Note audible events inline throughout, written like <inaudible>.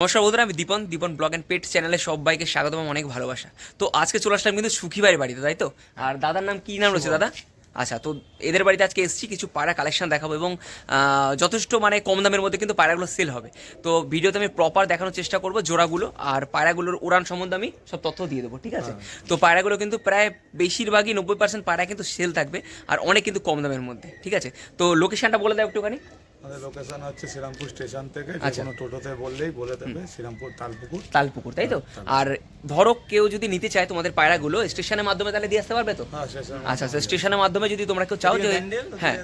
নমস্কার বন্ধুরা আমি Dipan Dipan blog and pet চ্যানেলে সবাইকে স্বাগত এবং অনেক ভালোবাসা। তো আজকে চলে আসলাম কিন্তু সুখী বাড়ির বাড়িতে তাই তো? আর দাদার নাম কি নাম রয়েছে দাদা? আচ্ছা তো এদের বাড়িতে আজকে এসেছি কিছু পায়রা কালেকশন দেখাবো এবং যথেষ্ট মানে কম দামের মধ্যে কিন্তু পায়রাগুলো সেল হবে। তো ভিডিওতে আমি প্রপার দেখানোর চেষ্টা করব জোড়াগুলো আর পায়রাগুলোর উড়ান সম্বন্ধে আমি সব তথ্য দিয়ে দেবো ঠিক আছে? তো পায়রাগুলো কিন্তু প্রায় বেশিরভাগই নব্বই পার্সেন্ট পায়রা কিন্তু সেল থাকবে আর অনেক কিন্তু কম দামের মধ্যে ঠিক আছে? তো লোকেশনটা বলে দাও একটুখানি। আমাদের লোকেশন হচ্ছে শ্রীরামপুর স্টেশন থেকে যে আচ্ছা। কোনো টোটোতে বললেই বলে দেবে শ্রীরামপুর তালপুকুর। তালপুকুর তাই তো? আর ধরো কেউ যদি নিতে চায় তোমাদের পায়রাগুলো স্টেশনের মাধ্যমে তাহলে দিয়ে আসতে পারবে তো? হ্যাঁ আচ্ছা আচ্ছা স্টেশনের মাধ্যমে যদি তোমরা কেউ চাও যে হ্যাঁ।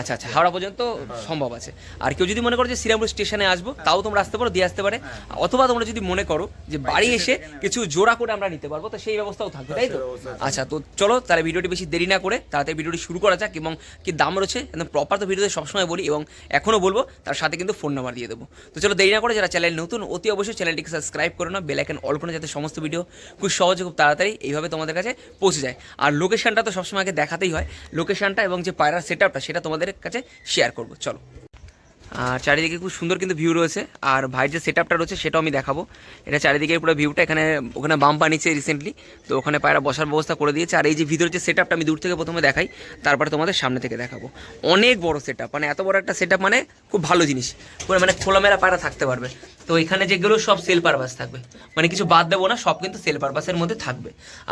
আচ্ছা আচ্ছা হাওড়া পর্যন্ত সম্ভব আছে। আর কেউ যদি মনে করো যে শ্রীরামপুর স্টেশনে আসব তাও তোমরা আসতে পারো দিয়ে আসতে পারে। অথবা তোমরা যদি মনে করো যে বাড়ি এসে কিছু জোড়া করে আমরা নিতে পারব তো সেই ব্যবস্থাও থাকবে তাই তো? আচ্ছা তো চলো তাহলে ভিডিওটি বেশি দেরি না করে তাড়াতাড়ি ভিডিওটি শুরু করা যাক এবং কি দাম রয়েছে একদম প্রপার তো ভিডিওতে সবসময় বলি এবং এখনও বলব তার সাথে কিন্তু ফোন নাম্বার দিয়ে দেবো। তো চলো দেরি না করে যারা চ্যানেল নতুন অতি অবশ্যই চ্যানেলটিকে সাবস্ক্রাইব করে নাও বেল আইকন অল করে যাতে সমস্ত ভিডিও খুব সহজে খুব তাড়াতাড়ি এইভাবে তোমাদের কাছে পৌঁছে যায়। আর লোকেশনটা তো সবসময় আগে দেখাতেই হয়। লোকেশনটা এবং যে পায়রার সেট আপটা সেটা তোমাদের কাছে শেয়ার করব, চলো। আর চারিদিকে খুব সুন্দর কিন্তু ভিউ রয়েছে, আর ভাইয়ের যে সেট আপটা রয়েছে সেটাও আমি দেখাবো। এটা চারিদিকে পুরো ভিউটা এখানে, ওখানে বাম বানিয়েছে রিসেন্টলি তো ওখানে পায়রা বসার ব্যবস্থা করে দিয়েছে। আর এই যে ভিতরের যে সেট আপটা আমি দূর থেকে প্রথমে দেখাই, তারপরে তোমাদের সামনে থেকে দেখাবো। অনেক বড় সেট আপ মানে এত বড় একটা সেট মানে খুব ভালো জিনিস। পুরো মানে খোলামেলা পায়রা থাকতে পারবে। তো এখানে যেগুলো সব সেল পারপাস থাকবে। মানে কিছু বাদ দেবো না, সব কিন্তু সেল পারপাসের মধ্যে থাকবে।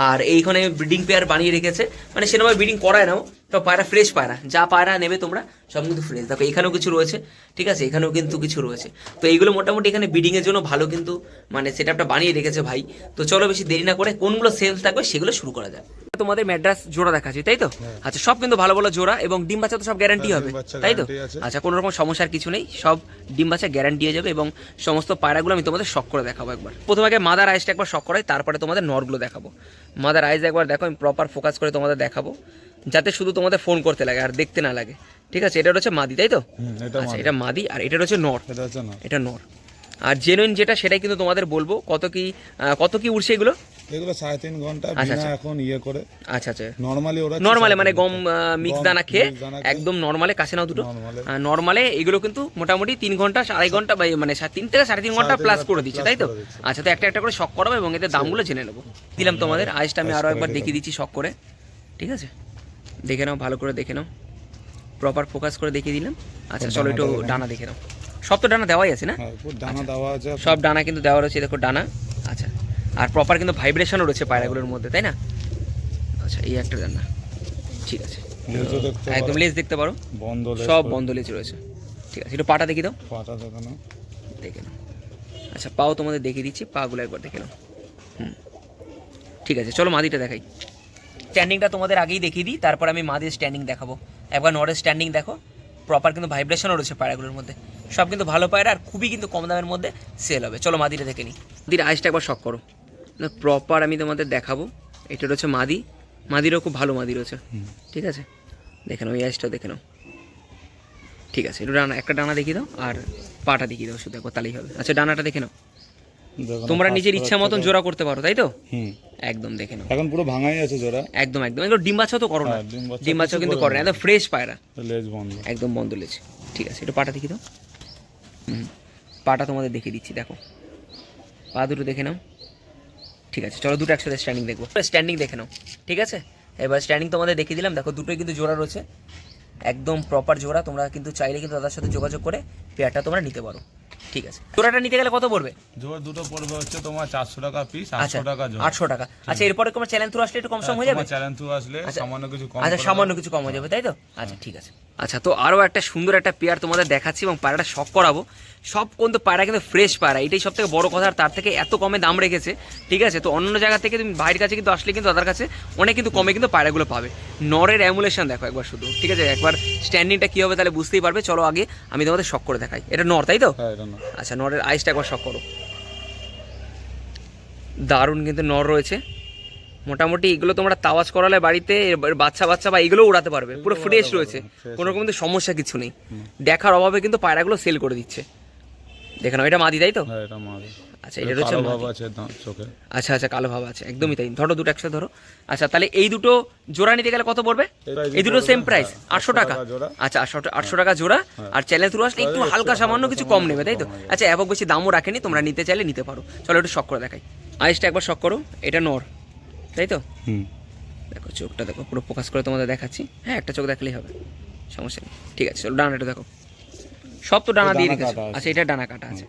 আর এইখানে ব্রিডিং পেয়ার বানিয়ে রেখেছে। মানে সেরকম ব্রিডিং করায় নাও তো পায়রা ফ্রেশ পায়রা যা পায়রা নেবে তোমরা সব কিন্তু ফ্রেশ দেখো এখানেও কিছু রয়েছে ঠিক আছে? এখানেও কিন্তু কিছু রয়েছে। তো এইগুলো মোটামুটি এখানে ব্রিডিংয়ের জন্য ভালো কিন্তু মানে সেট আপটা বানিয়ে রেখেছে ভাই। তো চলো বেশি দেরি না করে কোনগুলো সেলস থাকবে সেগুলো শুরু করা যায় তোমাদের ম্যাড্রাস জোড়া দেখাচ্ছি তাই তো? আচ্ছা সব কিন্তু ভালো ভালো জোড়া এবং ডিম বাচ্চা তো সব গ্যারান্টি হ্যাঁ, হবে তাই তো? আচ্ছা কোনো রকম সমস্যার কিছু নেই সব ডিম বাচ্চা গ্যারান্টি হয়ে যাবে এবং সমস্ত পায়রাগুলো আমি তোমাদের শখ করে দেখাবো একবার। প্রথমে আগে মাদার আইসটা একবার শখ করাই তারপরে তোমাদের নরগুলো দেখাবো। মাদার আইস একবার দেখো আমি প্রপার ফোকাস করে তোমাদের দেখাবো। যাতে শুধু তোমাদের ফোন করতে লাগে আর দেখতে না লাগে। ঠিক আছে? এটা হচ্ছে মাদি তাই তো? এটা আচ্ছা। এটা মাদি আর এটা হচ্ছে নর। এটা নর। আর জেনুইন যেটা সেটাই কিন্তু তোমাদের বলব। কত কি কত কি উড়ছে এগুলো? এগুলো সাড়ে তিন ঘণ্টা আচ্ছা, বিনা আচ্ছা। এখন ইয়ে করে। আচ্ছা আচ্ছা। নর্মালি ওরা নর্মালে মানে গম মিক্স দানা খেয়ে। একদম নর্মালে কাছে নাও দুটো। নর্মালে এগুলো কিন্তু মোটামুটি তিন ঘণ্টা আড়াই ঘণ্টা বা মানে তিন থেকে সাড়ে তিন ঘণ্টা প্লাস করে দিচ্ছে তাই তো? আচ্ছা তো একটা একটা করে শখ করাবো এবং এদের দামগুলো জেনে নেব। দিলাম তোমাদের আইসটা আমি আরও একবার। দেখিয়ে দিচ্ছি শখ করে। ঠিক আছে? দেখে নাও ভালো করে দেখে নাও। প্রপার ফোকাস করে দেখিয়ে দিলাম। আচ্ছা চলো একটু দেখে। ডানা দেখে নাও। সব তো ডানা দেওয়াই আছে না? হ্যাঁ, পুরো দানা দেওয়া আছে। সব ডানা কিন্তু দেওয়া রয়েছে দেখো ডানা। আচ্ছা। আর প্রপার কিন্তু ভাইব্রেশনও রয়েছে পায়রাগুলোর মধ্যে তাই না? আচ্ছা এই একটা ডানা। ঠিক আছে। একদম লেজ দেখতে পারো। বন্ধ সব বন্ধ লেজ রয়েছে। ঠিক আছে একটু পাটা দেখিয়ে দাও। পাটা দেখানো। দেখে নাও। আচ্ছা পাও তোমাদের দেখিয়ে দিচ্ছি পাগুলো একবার দেখে নাও। হুম। ঠিক আছে চলো মাদিটা দেখাই। স্ট্যান্ডিংটা তোমাদের আগেই দেখিয়ে দিই তারপর আমি মাদির স্ট্যান্ডিং দেখাবো। একবার নরের স্ট্যান্ডিং দেখো প্রপার কিন্তু ভাইব্রেশনও রয়েছে পায়রাগুলোর মধ্যে। সব কিন্তু ভালো পায়রা আর খুবই কিন্তু কম দামের মধ্যে সেল হবে। চলো মাদিটা দেখে নিই। মাদির আইসটা একবার শখ করো। না প্রপার আমি তোমাদের দেখাবো। এটা রয়েছে মাদি মাদিরও খুব ভালো মাদি রয়েছে। ঠিক আছে? দেখে নাও এই আইসটাও দেখে নাও। ঠিক আছে একটু ডানা একটা ডানা দেখিয়ে দাও আর পাটা দেখিয়ে দাও শুধু একবার তাহলেই হবে। আচ্ছা ডানাটা দেখে নাও। দেখো তোমরা নিজের ইচ্ছা মতন জোড়া করতে পারো তাই তো? একদম দেখে নাও। এখন পুরো ভাঙাই আছে জোড়া। একদম একদম। এগুলো ডিম বাচ্চা তো করো না। হ্যাঁ, ডিম বাচ্চা ডিম বাচ্চাও কিছু কিন্তু করে না। একদম ফ্রেশ পায়রা। লেজ বন্ধ। একদম বন্ধ লেছে ঠিক আছে এটা পাটা দেখি হুম। পাটা তোমাদের দেখিয়ে দিচ্ছি দেখো। পা দুটো দেখে নাও। ঠিক আছে চলো দুটো একসাথে স্ট্যান্ডিং দেখব। স্ট্যান্ডিং দেখে নাও। ঠিক আছে? এবার স্ট্যান্ডিং তোমাদের দেখিয়ে দিলাম। দেখো দুটোই কিন্তু জোড়া রয়েছে। একদম প্রপার জোড়া। তোমরা কিন্তু চাইলে কিন্তু তাদের সাথে যোগাযোগ করে পেয়ারটা তোমরা নিতে পারো। ঠিক আছে। জোড়াটা নিতে গেলে কত পড়বে? জোড়া দুটো পড়বে হচ্ছে তোমার চারশো টাকা পিস আচ্ছা আটশো টাকা জোড়া। আটশো টাকা। আচ্ছা এরপরে তোমার চ্যালেঞ্জ থ্রু আসলে একটু কম সম হয়ে যাবে? চ্যালেঞ্জ থ্রু আসলে আচ্ছা। সামান্য কিছু কম আচ্ছা সামান্য কিছু কম হয়ে যাবে তাই তো? আচ্ছা ঠিক আছে। আচ্ছা তো আরও একটা সুন্দর একটা পেয়ার তোমাদের দেখাচ্ছি এবং পায়রাটা শখ করাবো। সব কিন্তু পায়রা কিন্তু ফ্রেশ পায়রা। এটাই সব থেকে বড় কথা আর তার থেকে এত কমে দাম রেখেছে ঠিক আছে? তো অন্য জায়গা থেকে তুমি ভাইয়ের কাছে কিন্তু আসলে কিন্তু তাদের কাছে অনেক কিন্তু কমে কিন্তু পায়রাগুলো পাবে। নরের অ্যামুলেশন দেখো একবার শুধু ঠিক আছে? একবার স্ট্যান্ডিংটা কী হবে তাহলে বুঝতেই পারবে। চলো আগে আমি তোমাদের শখ করে দেখাই। এটা নর তাই তো? হ্যাঁ আচ্ছা নরের আইসটা একবার শখ করো। দারুণ কিন্তু নর রয়েছে। মোটামুটি এগুলো তোমরা তাওয়াজ করালে বাড়িতে বাচ্চা বাচ্চা বা এগুলো উড়াতে পারবে। পুরো ফ্রেশ রয়েছে। কোনো রকম কিন্তু সমস্যা কিছু নেই। দেখার অভাবে কিন্তু পায়রাগুলো সেল করে দিচ্ছে। দেখে নাও এটা মাদি তাই তো? হ্যাঁ এটা মাদি। আচ্ছা এটা হচ্ছে ভাব আছে চোখে। আচ্ছা আচ্ছা কালো ভাব আছে। একদমই তাই। ধরো দুটো একসাথে ধরো। আচ্ছা তাহলে এই দুটো জোড়া নিতে গেলে কত পড়বে? এই দুটো সেম প্রাইস হ্যাঁ, আটশো টাকা। আচ্ছা আটশো আটশো টাকা জোড়া। আর চ্যানেল থ্রু আসলে একটু হালকা সামান্য কিছু কম নেবে তাই তো? আচ্ছা একক বেশি দামও রাখেনি তোমরা নিতে চাইলে নিতে পারো। চলো একটু শখ করে দেখাই। আইসটা একবার শখ করো। এটা নর তাই তো? হুম। দেখো চোখটা দেখো পুরো ফোকাস করে তোমাদের দেখাচ্ছি। হ্যাঁ একটা চোখ দেখলেই হবে। সমস্যা নেই। ঠিক আছে চলো ডানাটা দেখো। সব তো ডানা দিয়ে রেখেছো। আচ্ছা এটা ডানা কাটা আছে।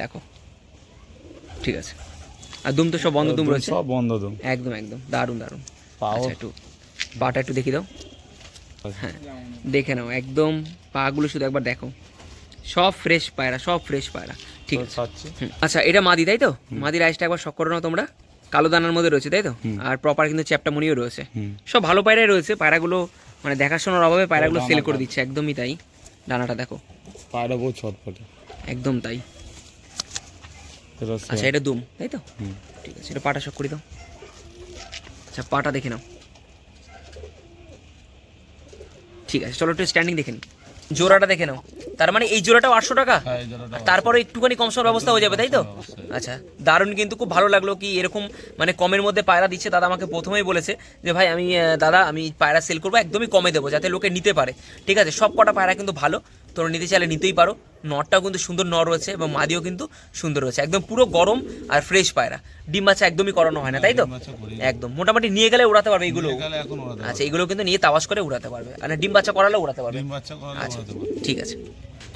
দেখো। ঠিক আছে। আর দুম তো সব বন্ধ দুম রয়েছে? সব বন্ধ দুম। একদম একদম। দারুণ দারুণ। পাও। আচ্ছা একটু পাটা একটু দেখি দাও। হ্যাঁ দেখে নাও। একদম পাগুলো শুধু একবার দেখো। সব ফ্রেশ পায়রা সব ফ্রেশ পায়রা। ঠিক আছে। আচ্ছা এটা মাদি তাই তো? মাদির আইসটা একবার শখ করে নাও তোমরা। কালো দানার মধ্যে রয়েছে তাই তো? আর প্রপার কিন্তু চ্যাপটা মুনিও রয়েছে। সব ভালো পায়রাই রয়েছে। পায়রাগুলো মানে দেখাশোনার অভাবে পায়রাগুলো সেল করে দিচ্ছে। একদমই তাই। ডানাটা দেখো। পায়রা বহু ছটফটে। একদম তাই। আচ্ছা এটা দুম তাই তো? ঠিক আছে এটা পাটা শখ করে দাও। আচ্ছা পাটা দেখে নাও। ঠিক আছে চলো একটু স্ট্যান্ডিং দেখে নিই জোড়াটা দেখে নাও। তার মানে এই জোড়াটাও আটশো টাকা? হ্যাঁ তারপরে একটুখানি কম সম ব্যবস্থা হয়ে যাবে তাই তো? আচ্ছা দারুণ কিন্তু খুব ভালো লাগল কি এরকম মানে কমের মধ্যে পায়রা দিচ্ছে। দাদা আমাকে প্রথমেই বলেছে যে ভাই আমি দাদা আমি পায়রা সেল করব একদমই কমে দেবো যাতে লোকে নিতে পারে। ঠিক আছে সব কটা পায়রা কিন্তু ভালো। তোমরা নিতে চাইলে নিতেই পারো। নটটাও কিন্তু সুন্দর নর রয়েছে এবং মাদিও কিন্তু সুন্দর রয়েছে। একদম পুরো গরম আর ফ্রেশ পায়রা। ডিম মাছ একদমই করানো হয় না তাই তো। একদম। মোটামুটি নিয়ে গেলে উড়াতে পারবে এইগুলো গেলে এখন ওরা দেবে। আচ্ছা এগুলো কিন্তু নিয়ে তাওয়াজ করে উড়াতে পারবে। আর ডিম বাচ্চা করালে উড়াতে পারবে। আচ্ছা ঠিক আছে।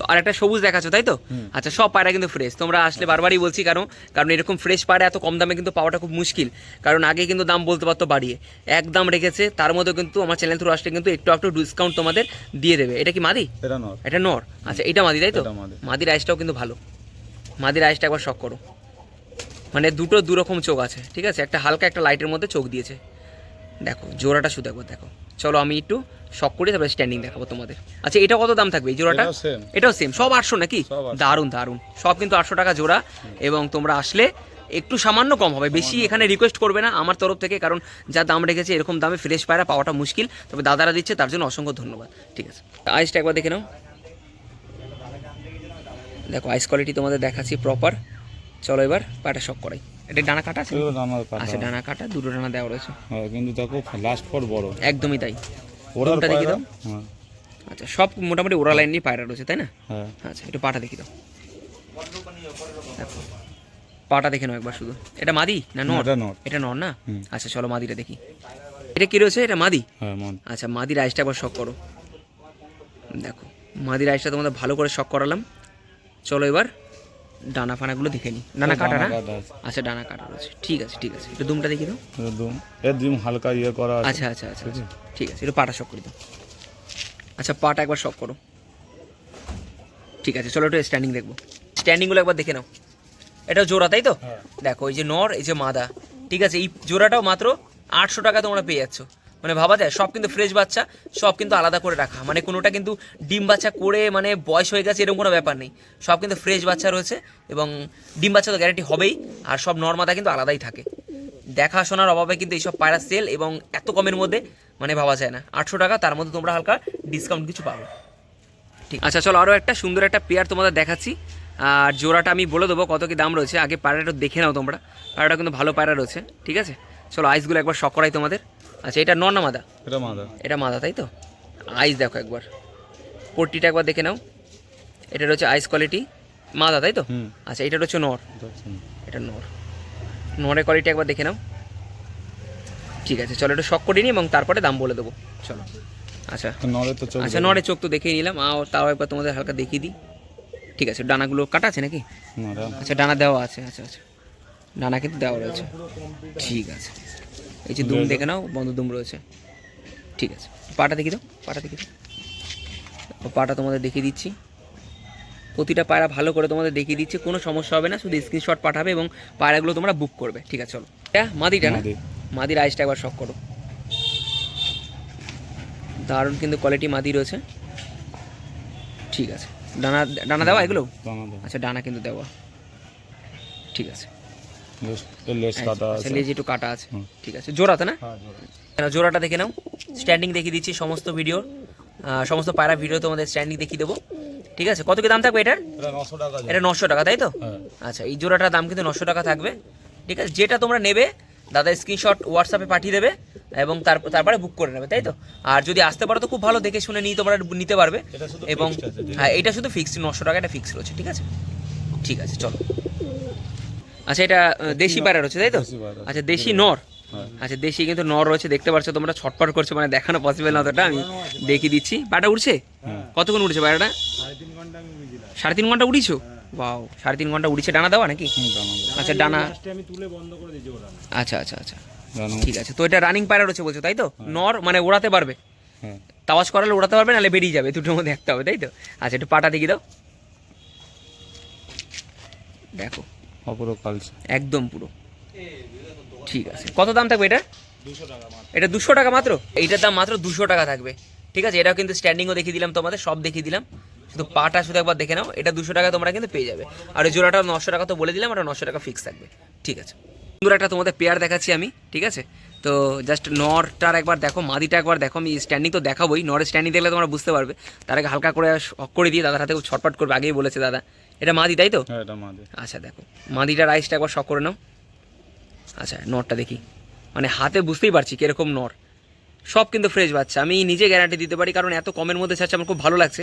তো আর একটা সবুজ দেখাচ্ছ তাই তো? আচ্ছা সব পায়রা কিন্তু ফ্রেশ তোমরা আসলে বারবারই বলছি কারণ কারণ এরকম ফ্রেশ পায়রা এত কম দামে কিন্তু পাওয়াটা খুব মুশকিল। কারণ আগে কিন্তু দাম বলতে পারতো বাড়িয়ে। এক দাম রেখেছে তার মধ্যে কিন্তু আমার চ্যানেল থ্রু আসলে কিন্তু একটু একটু ডিসকাউন্ট তোমাদের দিয়ে দেবে। এটা কি মাদি? এটা নর। এটা নর? আচ্ছা এটা মাদি তাই তো? মাদি। মাদির আইসটাও কিন্তু ভালো। মাদির আইসটা একবার শখ করো। মানে দুটো দুরকম চোখ আছে ঠিক আছে? একটা হালকা একটা লাইটের মধ্যে চোখ দিয়েছে। দেখো জোড়াটা শুধু একবার দেখো। চলো আমি একটু শখ করি তারপরে স্ট্যান্ডিং দেখাবো তোমাদের। আচ্ছা এটা কত দাম থাকবে এই জোড়াটা? এটাও সেম সব আটশো নাকি? সব 800 দারুণ দারুণ। সব কিন্তু আটশো টাকা জোড়া এবং তোমরা আসলে একটু সামান্য কম হবে। বেশি এখানে রিকোয়েস্ট করবে না আমার তরফ থেকে কারণ যা দাম রেখেছে এরকম দামে ফ্রেশ পায়রা পাওয়াটা মুশকিল। তবে দাদারা দিচ্ছে তার জন্য অসংখ্য ধন্যবাদ। ঠিক আছে। আইসটা একবার দেখে নাও। দেখো আইস কোয়ালিটি তোমাদের দেখাচ্ছি প্রপার চলো এবার পাটা শখ করাই। এটা ডানা কাটা আছে? এগুলো দানা কাটা আচ্ছা ডানা কাটা দুটো ডানা দেওয়া রয়েছে। হ্যাঁ কিন্তু দেখো লাস্ট পর বড়। একদমই তাই। ওরার দেখি দাও? হ্যাঁ। আচ্ছা সব মোটামুটি ওরা লাইন নিয়ে পায়রা রয়েছে তাই না? হ্যাঁ। আচ্ছা একটু পাটা দেখি দাও। পাটা দেখে নাও একবার শুধু। এটা মাদি না নর? এটা নর। না? আচ্ছা চলো মাদিটা দেখি। এটা কি রয়েছে? এটা মাদি? হ্যাঁ আচ্ছা মাদির আইসটা একবার শখ করো। দেখো মাদির আইসটা তোমাদের ভালো করে শখ করালাম। চলো এবার। ডানা ফানাগুলো দেখে নিই ডানা কাটা না? আচ্ছা ডানা কাটা রয়েছে। ঠিক আছে ঠিক আছে। একটু দুমটা দেখি দাও। দুম। এর ডিম হালকা ইয়ে করা আছে। আচ্ছা আচ্ছা আচ্ছা আচ্ছা। ঠিক আছে একটু পাটা শখ করে দাও। আচ্ছা পাটা একবার শখ করো। ঠিক আছে চলো একটু স্ট্যান্ডিং দেখব। স্ট্যান্ডিংগুলো একবার দেখে নাও। এটা জোড়া তাই তো? হ্যাঁ। দেখো এই যে নর এই যে মাদা। ঠিক আছে এই জোড়াটাও মাত্র আটশো টাকা তোমরা পেয়ে যাচ্ছ। মানে ভাবা যায়, সব কিন্তু ফ্রেশ বাচ্চা, সব কিন্তু আলাদা করে রাখা। মানে কোনোটা কিন্তু ডিম বাচ্চা করে মানে বয়স হয়ে গেছে, এরকম কোনো ব্যাপার নেই। সব কিন্তু ফ্রেশ বাচ্চা রয়েছে এবং ডিম বাচ্চা তো গ্যারান্টি হবেই, আর সব নর্মাদা কিন্তু আলাদাই থাকে। দেখাশোনার অভাবে কিন্তু এইসব পায়রা সেল এবং এত কমের মধ্যে মানে ভাবা যায় না। আটশো টাকা, তার মধ্যে তোমরা হালকা ডিসকাউন্ট কিছু পাবে। ঠিক আচ্ছা চলো আরও একটা সুন্দর একটা পেয়ার তোমাদের দেখাচ্ছি। আর জোড়াটা আমি বলে দেবো কত কি দাম রয়েছে। আগে পায়রাটা দেখে নাও তোমরা। পায়রাটা কিন্তু ভালো পায়রা রয়েছে। ঠিক আছে? চলো আইসগুলো একবার শখ করাই তোমাদের। আচ্ছা এটা নর না মাদা? এটা মাদা। এটা মাদা তাই তো? আইস দেখো একবার। পট্টিটা একবার দেখে নাও। এটা রয়েছে আইস কোয়ালিটি মাদা তাই তো? আচ্ছা এটা রয়েছে নর। এটা নর। নরের কোয়ালিটি একবার দেখে নাও। ঠিক আছে চলো একটু শখ করে নিই এবং তারপরে দাম বলে দেবো। চলো। আচ্ছা। নরে তো চোখ আচ্ছা। নরে চোখ তো দেখেই নিলাম। আর তাও একবার তোমাদের হালকা দেখিয়ে দিই। ঠিক আছে ডানাগুলো কাটা আছে নাকি? আচ্ছা ডানা দেওয়া আছে। আচ্ছা আচ্ছা। ডানা কিন্তু দেওয়া রয়েছে। ঠিক আছে। এই যে দুম দেখে নাও বন্ধ দুম রয়েছে। ঠিক আছে। পাটা দেখি দাও পাটা দেখি দাও। ও পাটা তোমাদের দেখিয়ে দিচ্ছি। প্রতিটা পায়রা ভালো করে তোমাদের দেখিয়ে দিচ্ছি কোনো সমস্যা হবে না শুধু স্ক্রিনশট পাঠাবে এবং পায়রাগুলো তোমরা বুক করবে। ঠিক আছে চলো। এটা মাদিটা না? মাদির আইসটা একবার শখ করো। দারুণ কিন্তু কোয়ালিটি মাদি রয়েছে। ঠিক আছে। ডানা ডানা দেওয়া এগুলো? আচ্ছা ডানা কিন্তু দেওয়া। ঠিক আছে। লেস- কাটা আচ্ছা আছে। লেজ একটু কাটা আছে। ঠিক আছে জোড়াতে না? হ্যাঁ, জোড়া। জোড়াটা দেখে নাও। স্ট্যান্ডিং দেখিয়ে দিচ্ছি সমস্ত ভিডিও সমস্ত পায়রা ভিডিও তোমাদের স্ট্যান্ডিং দেখিয়ে দেবো। ঠিক আছে কত কি দাম থাকবে এটার? এটা নশো টাকা এটা নশো টাকা তাই তো? হ্যাঁ। আচ্ছা এই জোড়াটার দাম কিন্তু নশো টাকা থাকবে। ঠিক আছে যেটা তোমরা নেবে দাদা স্ক্রিনশট হোয়াটসঅ্যাপে পাঠিয়ে দেবে এবং তারপর তারপরে বুক করে নেবে তাই তো? আর যদি আসতে পারো তো খুব ভালো দেখে শুনে নিয়ে তোমরা নিতে পারবে। এবং হ্যাঁ এটা শুধু ফিক্সড নশো টাকা এটা ফিক্স রয়েছে ঠিক আছে? ঠিক আছে চলো। আচ্ছা এটা দেশি পায়রা রয়েছে তাই তো? আচ্ছা দেশি নর। হ্যাঁ। আচ্ছা দেশি কিন্তু নর রয়েছে দেখতে পাচ্ছ তোমরা ছটপট করছ মানে দেখানো পসিবল না অতটা আমি দেখিয়ে দিচ্ছি। পাটা উঠছে কতক্ষণ উঠছে পায়রাটা সাড়ে তিন ঘণ্টা উড়িছো? বাও সাড়ে তিন ঘণ্টা উড়িছে ডানা দেওয়া নাকি? আচ্ছা ডানা। আচ্ছা আচ্ছা আচ্ছা। ঠিক আছে তো এটা রানিং পায়রা রয়েছে বলছো তাই তো? নর মানে ওড়াতে পারবে। হ্যাঁ। তাওয়াজ করালে ওড়াতে পারবে নাহলে বেরিয়ে যাবে দুটোর মধ্যে একটা হবে তাই তো? আচ্ছা একটু পাটা দেখি দাও। দেখো। অপরও কালছে একদম পুরো। ঠিক আছে। কত দাম থাকবে এটা? এটা দুশো টাকা মাত্র? এইটার দাম মাত্র দুশো টাকা থাকবে। ঠিক আছে, এটাও কিন্তু স্ট্যান্ডিংও দেখিয়ে দিলাম তোমাদের, সব দেখিয়ে দিলাম। শুধু পাটা শুধু একবার দেখে নাও, এটা দুশো টাকা তোমরা কিন্তু পেয়ে যাবে। আর ওই জোড়াটা নশো টাকা তো বলে দিলাম, ওটা নশো টাকা ফিক্স থাকবে। ঠিক আছে। সুন্দর একটা তোমাদের পেয়ার দেখাচ্ছি আমি, ঠিক আছে? তো জাস্ট নরটার একবার দেখো, মাদিটা একবার দেখো, আমি স্ট্যান্ডিং তো দেখাবোই। নরের স্ট্যান্ডিং দেখলে তোমরা বুঝতে পারবে। তার আগে হালকা করে শক করে দিয়ে দাদার হাতে খুব ছটপট করবে, আগেই বলেছে দাদা। এটা মাদি তাই তো? হ্যাঁ এটা মাদে। আচ্ছা দেখো। মাদিটা রাইসটা একবার শখ করে নাও। আচ্ছা নটটা দেখি। মানে হাতে বুঝতেই পারছি কীরকম নর সব কিন্তু ফ্রেশ বাচ্চা। আমি নিজে গ্যারান্টি দিতে পারি কারণ এত কমের মধ্যে ছাড়ছে আমার খুব ভালো লাগছে।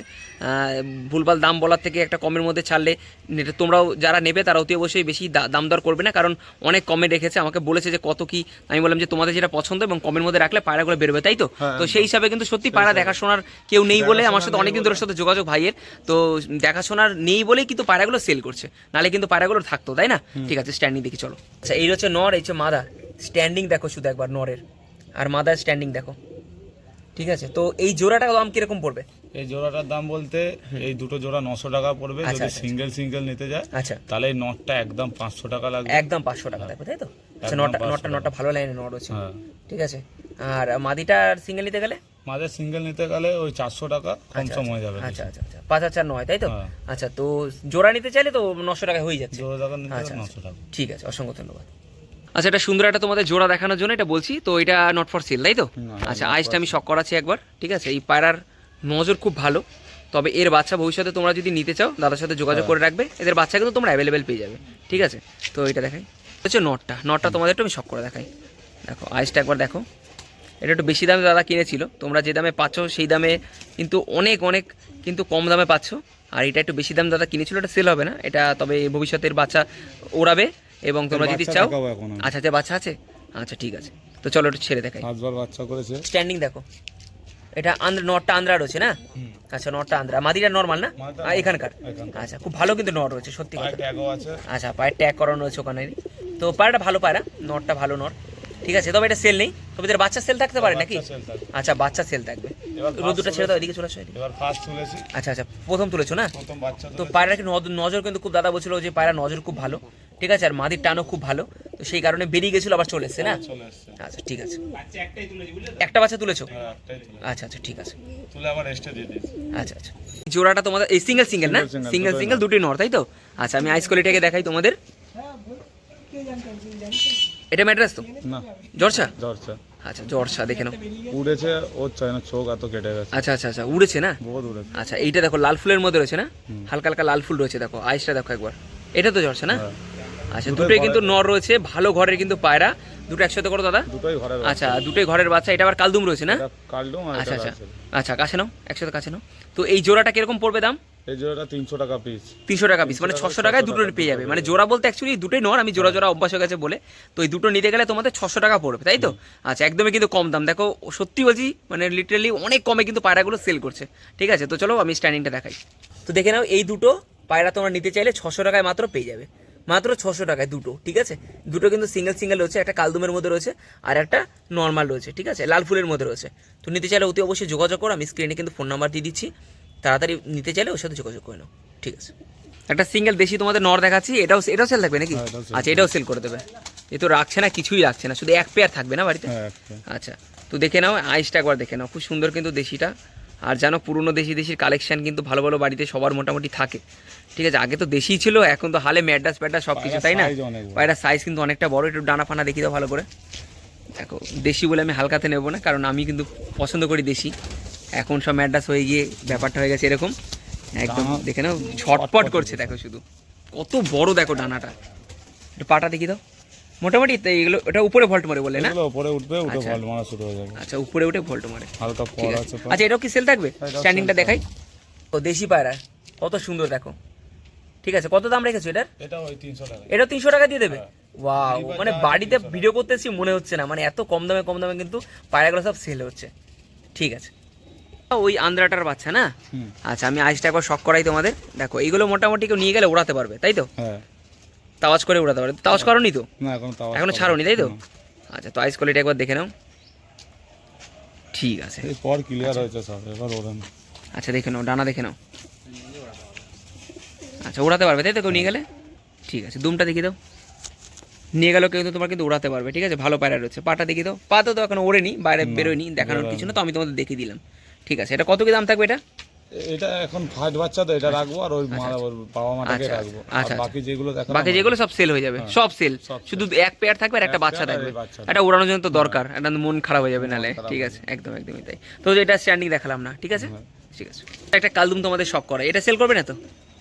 ভুলভাল দাম বলার থেকে একটা কমের মধ্যে ছাড়লে এটা তোমরাও যারা নেবে তারা অতি অবশ্যই বেশি দাম দর করবে না কারণ অনেক কমে রেখেছে। আমাকে বলেছে যে কত কি আমি বললাম যে তোমাদের যেটা পছন্দ এবং কমের মধ্যে রাখলে পায়রাগুলো বেরোবে তাই তো? হ্যাঁ, তো সেই হিসাবে কিন্তু সত্যি পায়রা দেখাশোনার কেউ নেই বলে আমার সাথে অনেকদিন ধরে সাথে যোগাযোগ ভাইয়ের। তো দেখাশোনার নেই বলেই কিন্তু পায়রাগুলো সেল করছে। নাহলে কিন্তু পায়রাগুলো থাকতো তাই না? ঠিক আছে স্ট্যান্ডিং দেখি চলো। আচ্ছা এই হচ্ছে নর এই হচ্ছে মাদা। স্ট্যান্ডিং দেখো শুধু একবার নরের। আর মাদার স্ট্যান্ডিং দেখো। ঠিক আছে? তো এই জোড়াটা দাম কীরকম পড়বে? এই জোড়াটার দাম বলতে এই দুটো জোড়া নশো টাকা পড়বে। আচ্ছা, যদি আচ্ছা, সিঙ্গেল সিঙ্গেল নিতে যায় আচ্ছা। তাহলে এই নটটা একদম পাঁচশো টাকা লাগবে। একদম পাঁচশো টাকা লাগবে তাই তো? আচ্ছা একদম নটা 500 নটা নটা ভালো লাইনে নট আছে হ্যাঁ। ঠিক আছে? আর মাদিটা সিঙ্গেল নিতে গেলে? মাঝে সিঙ্গেল নিতে গেলে ওই চারশো টাকা কম আচ্ছা, সম হয়ে যাবে আচ্ছা আচ্ছা আচ্ছা। পাঁচ হাজার নয় তাই তো? হ্যাঁ। আচ্ছা তো জোড়া নিতে চাইলে তো নশো টাকা হয়ে যাচ্ছে। জোড়া টাকা নিতে আচ্ছা, নশো টাকা। ঠিক আছে অসংখ্য ধন্যবাদ। আচ্ছা এটা সুন্দর একটা তোমাদের জোড়া দেখানোর জন্য এটা বলছি। তো এটা নট ফর সেল তাই তো? আচ্ছা আইসটা আমি শক করাচ্ছি একবার ঠিক আছে? এই পায়রার নজর খুব ভালো। তবে এর বাচ্চা ভবিষ্যতে তোমরা যদি নিতে চাও দাদার সাথে যোগাযোগ হ্যাঁ। করে রাখবে। এদের বাচ্চা কিন্তু তোমরা অ্যাভেলেবেল পেয়ে যাবে ঠিক আছে? তো এটা দেখাই। হচ্ছে নটটা নটটা তোমাদের একটু আমি শক করে দেখাই। দেখো আইসটা একবার দেখো। এটা একটু বেশি দামে দাদা কিনেছিল। তোমরা যে দামে পাচ্ছ সেই দামে কিন্তু অনেক অনেক কিন্তু কম দামে পাচ্ছ। আর এটা একটু বেশি দাম দাদা কিনেছিল এটা সেল হবে না। এটা তবে ভবিষ্যতের বাচ্চা ওড়াবে। এবং তোমরা যদি চাও। আচ্ছা আচ্ছা বাচ্চা আছে? আচ্ছা ঠিক আছে। তো চলো একটু ছেড়ে দেখাই। সাতবার বাচ্চা করেছে। স্ট্যান্ডিং দেখো। এটা আন্দ্রা নটটা আন্দ্রা রয়েছে না? আচ্ছা নটটা আন্দ্রা। মাদিটা নর্মাল না? এখানকার। আচ্ছা খুব ভালো কিন্তু নট রয়েছে সত্যি আচ্ছা পায়ের ট্যাগ করানো রয়েছে ওখানে। তো পায়রাটা ভালো পায়রা নটটা ভালো নট। ঠিক আছে তবে এটা সেল নেই। তবে এদের বাচ্চা সেল থাকতে পারে নাকি। আচ্ছা বাচ্চা সেল থাকবে। এবার রোদ্দুরটা ছেড়ে দাও এদিকে চলে আসো এবার ফার্স্ট তুলেছি। আচ্ছা আচ্ছা প্রথম তুলেছো না? প্রথম বাচ্চা তো পায়রা পায়রার কি নজর কিন্তু খুব দাদা বলছিল যে পায়রা নজর খুব ভালো। ঠিক আছে আর মাদির টানও খুব ভালো। তো সেই কারণে বেরিয়ে গেছিল আবার চলে এসছে না? আচ্ছা ঠিক আছে। একটা বাচ্চা তুলেছো? হ্যাঁ আচ্ছা আচ্ছা ঠিক আছে। আচ্ছা আচ্ছা। জোড়াটা তোমাদের এই সিঙ্গেল সিঙ্গেল না? Single single. দুটোই নর তাই তো? আচ্ছা আমি আইস কোয়ালিটিকে দেখাই তোমাদের। এটা ম্যাড্রেস তো? না। জর্ষা? জ্বরছে আচ্ছা জর্ষা দেখে নাও। উড়েছে ওর চাই না চোখ এত কেটে গেছে। আচ্ছা আচ্ছা আচ্ছা উড়েছে না? বহুত উড়েছে। আচ্ছা এইটা দেখো লাল ফুলের মধ্যে রয়েছে না? হালকা হালকা লাল ফুল রয়েছে দেখো আইসটা দেখো একবার। এটা তো জর্ষা না? হ্যাঁ। আচ্ছা দুটোই কিন্তু নর রয়েছে ভালো ঘরের কিন্তু পায়রা। দুটো একসাথে করো দাদা? দুটোই ঘরে আচ্ছা দুটোই ঘরের বাচ্চা এটা আবার কালদুম রয়েছে না? কালডুম আর আচ্ছা আচ্ছা। আচ্ছা কাছে নাও একসাথে কাছে নাও। তো এই জোড়াটা কীরকম পড়বে দাম? এই জোড়াটা তিনশো টাকা পিস তিনশো টাকা পিস মানে ছশো টাকায় দুটো পেয়ে যাবে। মানে জোড়া বলতে অ্যাকচুয়ালি দুটোই নর আমি জোড়া জোড়া অভ্যাস হয়ে গেছে বলে। তো এই দুটো নিতে গেলে তোমাদের ছশো টাকা পড়বে তাই তো? আচ্ছা একদমই কিন্তু কম দাম। দেখো সত্যি বলছি মানে লিটারালি অনেক কমে কিন্তু পায়রাগুলো সেল করছে। ঠিক আছে তো চলো আমি স্ট্যান্ডিংটা দেখাই। তো দেখে নাও এই দুটো পায়রা তোমরা নিতে চাইলে ছশো টাকায় মাত্র পেয়ে যাবে। মাত্র ছশো টাকায় দুটো ঠিক আছে? দুটো কিন্তু সিঙ্গেল সিঙ্গেল রয়েছে একটা কালদুমের মধ্যে রয়েছে আর একটা নর্মাল রয়েছে ঠিক আছে? লাল ফুলের মধ্যে রয়েছে। তো নিতে চাইলে অতি অবশ্যই যোগাযোগ করো আমি স্ক্রিনে কিন্তু ফোন নাম্বার দিয়ে দিচ্ছি। তাড়াতাড়ি নিতে চাইলে ওর সাথে যোগাযোগ করে নাও ঠিক আছে? একটা সিঙ্গেল দেশি তোমাদের নর দেখাচ্ছি এটাও এটাও সেল থাকবে নাকি? হ্যাঁ, আচ্ছা এটাও সেল করে দেবে। এ তো রাখছে না কিছুই রাখছে না শুধু এক পেয়ার থাকবে না বাড়িতে? হ্যাঁ আচ্ছা তো দেখে নাও আইসটা একবার দেখে নাও খুব সুন্দর কিন্তু দেশিটা। আর জানো পুরনো দেশি দেশির কালেকশন কিন্তু ভালো ভালো বাড়িতে সবার মোটামুটি থাকে। ঠিক আছে আগে তো দেশি ছিল এখন তো হালে ম্যাডাস প্যাডাস সব কিছু তাই না? পায়রার সাইজ কিন্তু অনেকটা বড় একটু ডানা ফানা দেখি দাও ভালো করে। দেখো দেশি বলে আমি হালকাতে নেব না কারণ আমি কিন্তু পছন্দ করি দেশি। এখন সব ম্যাডাস হয়ে গিয়ে ব্যাপারটা হয়ে গেছে এরকম। একদম দেখে নাও ছটপট করছে দেখো শুধু। কত বড় দেখো ডানাটা। একটু পাটা দেখি দাও মোটামুটি এগুলো ওটা উপরে ভল্ট মারে বলে না? উপরে উঠবে উঠে আচ্ছা। ভল্ট মারা শুরু হয়ে যাবে। আচ্ছা উপরে উঠে ভল্ট মারে। হালকা ঠিক আছে। আচ্ছা এটাও কি সেল থাকবে? স্ট্যান্ডিংটা দেখাই। ও দেশি পায়রা। কত সুন্দর দেখো। ঠিক আছে কত দাম রেখেছো এটার? এটা ওই তিনশো টাকা। এটা তিনশো টাকা দিয়ে দেবে? হ্যাঁ। ওয়াও মানে বাড়িতে ভিডিও করতেছি মনে হচ্ছে না। মানে এত কম দামে কম দামে কিন্তু পায়রাগুলো সব সেল হচ্ছে। ঠিক আছে। ওই আন্দ্রাটার বাচ্চা না? আচ্ছা আমি আইসটা একবার শখ করাই তোমাদের। দেখো এইগুলো মোটামুটি কেউ নিয়ে গেলে উড়াতে পারবে তাই তো? হ্যাঁ। তাওয়াজ করে উড়াতে পারবে তাওয়াজ করনি তো? না এখন ছাড়োনি তাই তো? আচ্ছা তো আইস কোয়ালিটি একবার দেখে নাও। ঠিক আছে। পর ক্লিয়ার হয়েছে সব এবার ওড়ান। আচ্ছা দেখে নাও ডানা দেখে নাও। আচ্ছা উড়াতে পারবে তাই তো কেউ নিয়ে গেলে? ঠিক আছে দুমটা দেখিয়ে দাও। নিয়ে গেলেও কিন্তু তোমার কিন্তু উড়াতে পারবে ঠিক আছে? ভালো পায়রা রয়েছে। পাটা দেখিয়ে দাও। পা তো এখন ওড়েনি বাইরে বেরোয়নি দেখানোর কিছু না তো আমি তোমাদের দেখিয়ে দিলাম। ঠিক আছে এটা কত কি দাম থাকবে এটা? এটা এখন ফাইট বাচ্চা তো এটা রাখব আর ওই মা ওর বাবা মাটাকে আচ্ছা, রাখব। আচ্ছা, আর আচ্ছা। বাকি যেগুলো দেখা বাকি যেগুলো সব সেল হয়ে যাবে হ্যাঁ, সব সেল শুধু এক পেয়ার থাকবে আর একটা বাচ্চা থাকবে। এটা উড়ানোর জন্য তো দরকার এটা মন খারাপ হয়ে যাবে নালে। ঠিক আছে একদম একদমই তাই। তো এটা স্ট্যান্ডিং দেখালাম না ঠিক আছে? হ্যাঁ। ঠিক আছে। একটা কালদুম তোমাদের শখ করে এটা সেল করবে না তো?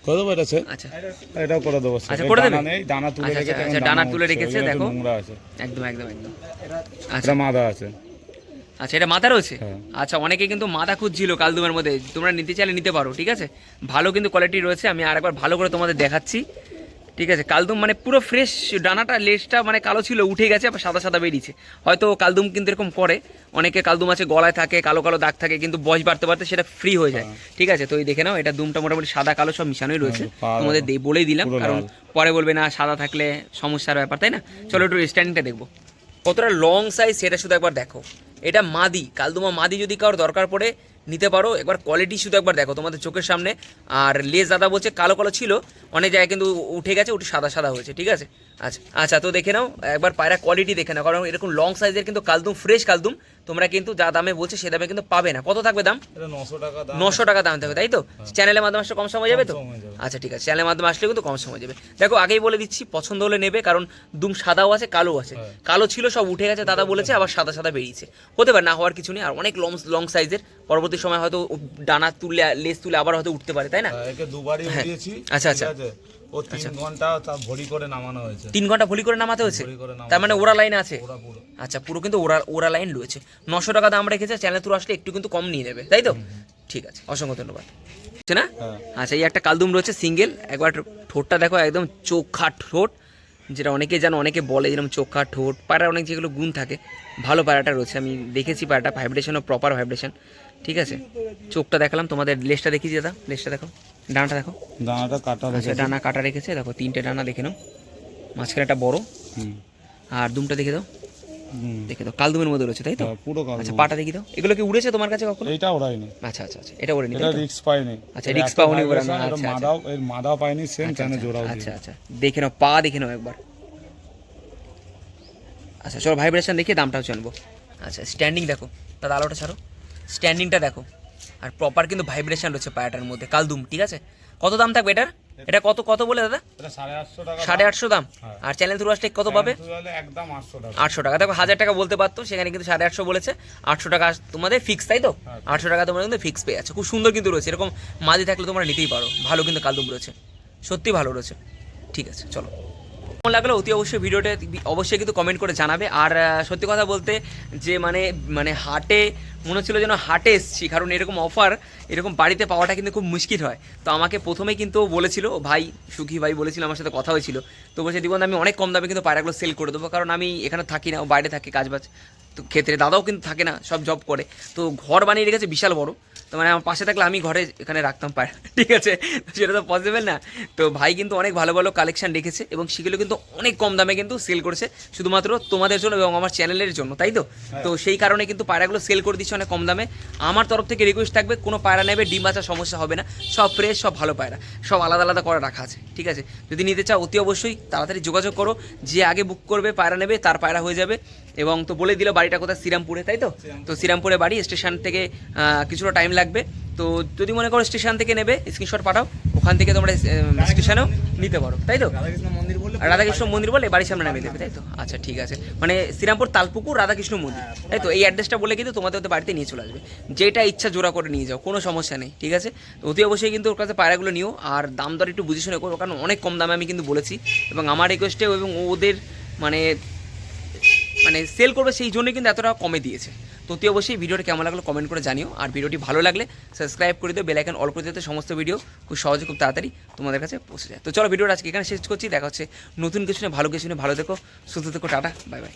করে দেবো এটা আচ্ছা। এটাও করে দেবো। আচ্ছা, করে দানা দেবে? নেই দানা তুলে আচ্ছা, রেখেছে আচ্ছা, দানা তুলে রেখেছে, একটু দেখো। একদম একদম একদম। আচ্ছা। মাদা আছে। আচ্ছা এটা মাথা রয়েছে? হ্যাঁ। আচ্ছা অনেকে কিন্তু মাথা খুঁজছিল কালদুমের মধ্যে। তোমরা নিতে চাইলে নিতে পারো ঠিক আছে? ভালো কিন্তু কোয়ালিটি রয়েছে আমি আরেকবার ভালো করে তোমাদের দেখাচ্ছি। ঠিক আছে কালদুম মানে পুরো ফ্রেশ ডানাটা লেজটা মানে কালো ছিল উঠে গেছে আবার সাদা সাদা বেরিয়েছে। হয়তো কালদুম কিন্তু এরকম করে অনেকে কালদুম আছে গলায় থাকে কালো কালো দাগ থাকে কিন্তু বয়স বাড়তে বাড়তে সেটা ফ্রি হয়ে যায়। ঠিক আছে তো এই দেখে নাও এটা দুমটা মোটামুটি সাদা কালো সব মিশানোই রয়েছে। হ্যাঁ, তোমাদের বলেই দিলাম কারণ পরে বলবে না সাদা থাকলে সমস্যার ব্যাপার তাই না? চলো একটু স্ট্যান্ডিংটা দেখব। কতটা লং সাইজ সেটা শুধু একবার দেখো। এটা মাদি। কালদুমা মাদি যদি কারোর দরকার পড়ে, নিতে পারো। একবার কোয়ালিটি শুধু একবার দেখো তোমাদের চোখের সামনে। আর লেজ দাদা বলছে কালো কালো ছিল, অনেক জায়গায় কিন্তু উঠে গেছে, উঠে সাদা সাদা হয়েছে, ঠিক আছে? আচ্ছা আচ্ছা তো দেখে নাও একবার পায়রা কোয়ালিটি দেখে নাও কারণ এরকম লং সাইজের কিন্তু কালদুম ফ্রেশ কালদুম তোমরা কিন্তু যা দামে বলছে সে দামে কিন্তু পাবে না। কত থাকবে দাম? নশো টাকা দাম। থাকবে তাই তো? চ্যানেলের মাধ্যমে আসলে কম সময় যাবে তো। আচ্ছা ঠিক আছে চ্যানেলের মাধ্যমে আসলে কিন্তু কম সময় যাবে। দেখো আগেই বলে দিচ্ছি পছন্দ হলে নেবে কারণ দুম সাদাও আছে কালো আছে। হ্যাঁ। কালো ছিল সব উঠে গেছে দাদা বলেছে আবার সাদা সাদা বেরিয়েছে। হতে পারে না হওয়ার কিছু নেই আর অনেক লং লং সাইজের পরবর্তী সময় হয়তো ডানা তুলে লেজ তুলে আবার হয়তো উঠতে পারে তাই না? হ্যাঁ, দুবারই হ্যাঁ। আচ্ছা, আচ্ছা। ও তিন ঘণ্টা তা ভরি করে নামানো হয়েছে। তিন ঘণ্টা ভলি করে নামাতে হয়েছে? ভরি তার মানে ওরা লাইনে আছে? আচ্ছা পুরো কিন্তু ওরা ওরা লাইন রয়েছে। নশো টাকা দাম রেখেছে চ্যানেল তুলে আসলে একটু কিন্তু কম নিয়ে নেবে তাই তো? ঠিক আছে অসংখ্য ধন্যবাদ। হচ্ছে না? হ্যাঁ। আচ্ছা এই একটা কালদুম রয়েছে সিঙ্গেল একবার ঠোঁটটা দেখো একদম চোখা ঠোঁট যেটা অনেকে জানো অনেকে বলে যেরকম চোখা ঠোঁট। পায়রার অনেক যেগুলো গুণ থাকে ভালো পায়রাটা রয়েছে। আমি দেখেছি পায়রাটা ভাইব্রেশনও প্রপার ভাইব্রেশন ঠিক আছে? চোখটা দেখালাম তোমাদের লেজটা দেখিয়েছি দাদা লেজটা দেখো ডানাটা দেখো। দানাটা কাটা আচ্ছা রেখেছে। ডানা কাটা রেখেছে। দেখো তিনটে ডানা দেখে নাও। মাঝখানে একটা বড়। হুম, আর দুমটা দেখে দাও। দেখে দাও। কালদুমের মধ্যে রয়েছে তাই তো? হ্যাঁ, পুরো কালো আচ্ছা পাটা দেখি দাও। এগুলো কি উড়েছে তোমার কাছে কখনো? এইটা ওড়াইনি। আচ্ছা আচ্ছা আচ্ছা এটা ওড়ে নি এটা রিক্স পাইনি। আচ্ছা, রিক্স পাওনি ওড়ানো, এটা আচ্ছা, আচ্ছা। মাদাও এর মাদাও পাইনি সেম আচ্ছা, কেন আচ্ছা, জোড়াও আচ্ছা আচ্ছা দেখে নাও পা দেখে নাও একবার। আচ্ছা চলো ভাইব্রেশন দেখিয়ে দামটাও জানব। আচ্ছা স্ট্যান্ডিং দেখো। দাদা আলোটা ছাড়ো। স্ট্যান্ডিংটা দেখো। আর প্রপার কিন্তু ভাইব্রেশন রয়েছে পায়াটার মধ্যে। কালদুম ঠিক আছে? কত দাম থাকবে এটার? এটা কত কত বলে দাদা? সাড়ে আটশো দাম। হ্যাঁ। আর চ্যানেল থ্রু আসলে কত পাবে? একদম আটশো টাকা। দেখো হাজার টাকা বলতে পারতো সেখানে কিন্তু সাড়ে আটশো বলেছে। আটশো টাকা তোমাদের ফিক্স তাই তো? হ্যাঁ। আটশো টাকা তোমার কিন্তু ফিক্স পেয়ে আছে খুব সুন্দর কিন্তু রয়েছে। এরকম মাঝে থাকলে তোমরা নিতেই পারো। ভালো কিন্তু কালদুম রয়েছে। সত্যি ভালো রয়েছে। ঠিক আছে চলো। কেমন লাগল অতি অবশ্যই ভিডিওটা অবশ্যই কিন্তু কমেন্ট করে জানাবে। আর সত্যি কথা বলতে যে মানে মানে হাটে মনে হচ্ছিল যেন হাটে এসছি, কারণ এরকম অফার এরকম বাড়িতে পাওয়াটা কিন্তু খুব মুশকিল হয়। তো আমাকে প্রথমে কিন্তু বলেছিল, ভাই, সুখী ভাই বলেছিল, আমার সাথে কথা হয়েছিল। তো বলছে দিবন আমি অনেক কম দামে কিন্তু পায়রাগুলো সেল করে দেবো, কারণ আমি এখানে থাকি না বাইরে থাকি কাজ বাজ। তো ক্ষেত্রে দাদাও কিন্তু থাকে না সব জব করে। তো ঘর বানিয়ে রেখেছে বিশাল বড়। তো মানে আমার পাশে থাকলে আমি ঘরে এখানে রাখতাম পায়রা <laughs> ঠিক আছে? সেটা তো পসিবল না। তো ভাই কিন্তু অনেক ভালো ভালো কালেকশন রেখেছে এবং সেগুলো কিন্তু অনেক কম দামে কিন্তু সেল করেছে শুধুমাত্র তোমাদের জন্য এবং আমার চ্যানেলের জন্য তাই তো? তো সেই কারণে কিন্তু পায়রাগুলো সেল করে দিচ্ছে অনেক কম দামে। আমার তরফ থেকে রিকোয়েস্ট থাকবে কোনো পায়রা নেবে ডিম বাচ্চা সমস্যা হবে না। সব ফ্রেশ সব ভালো পায়রা। সব আলাদা আলাদা করে রাখা আছে ঠিক আছে? যদি নিতে চাও অতি অবশ্যই তাড়াতাড়ি যোগাযোগ করো। যে আগে বুক করবে পায়রা নেবে তার পায়রা হয়ে যাবে। এবং তো বলে দিল বাড়িটা কোথায়? শ্রীরামপুরে তাই তো? তো শ্রীরামপুরে। বাড়ি স্টেশন থেকে কিছুটা টাইম লাগবে। তো যদি মনে করো স্টেশন থেকে নেবে স্ক্রিনশট পাঠাও ওখান থেকে তোমরা স্টেশনেও নিতে পারো তাই তো? রাধাকৃষ্ণ মন্দির বললে রাধাকৃষ্ণ মন্দির বলে বাড়ির সামনে নামিয়ে দেবে তাই তো? আচ্ছা ঠিক আছে। মানে শ্রীরামপুর তালপুকুর রাধাকৃষ্ণ মন্দির তাই তো? এই অ্যাড্রেসটা বলে কিন্তু তোমাদের ওদের বাড়িতে নিয়ে চলে আসবে। যেটা ইচ্ছা জোড়া করে নিয়ে যাও কোনো সমস্যা নেই ঠিক আছে? তো অতি অবশ্যই কিন্তু ওর কাছে পায়রাগুলো নিও আর দাম দর একটু বুঝে শুনে করো কারণ অনেক কম দামে আমি কিন্তু বলেছি। এবং আমার রিকোয়েস্টে এবং ওদের মানে মানে সেল করবে সেই জন্যই কিন্তু এতটা কমে দিয়েছে। তো তুই অবশ্যই ভিডিওটা কেমন লাগল কমেন্ট করে জানিও। আর ভিডিওটি ভালো লাগলে সাবস্ক্রাইব করে দিও বেলাইকন অল করে দিতে সমস্ত ভিডিও খুব সহজে খুব তাড়াতাড়ি তোমাদের কাছে পৌঁছে যায়। তো চলো ভিডিওটা আজকে এখানে শেষ করছি। দেখা হচ্ছে নতুন কিছু নিয়ে, ভালো কিছু নিয়ে, ভালো দেখো সুস্থ থেকো, টাটা বাই বাই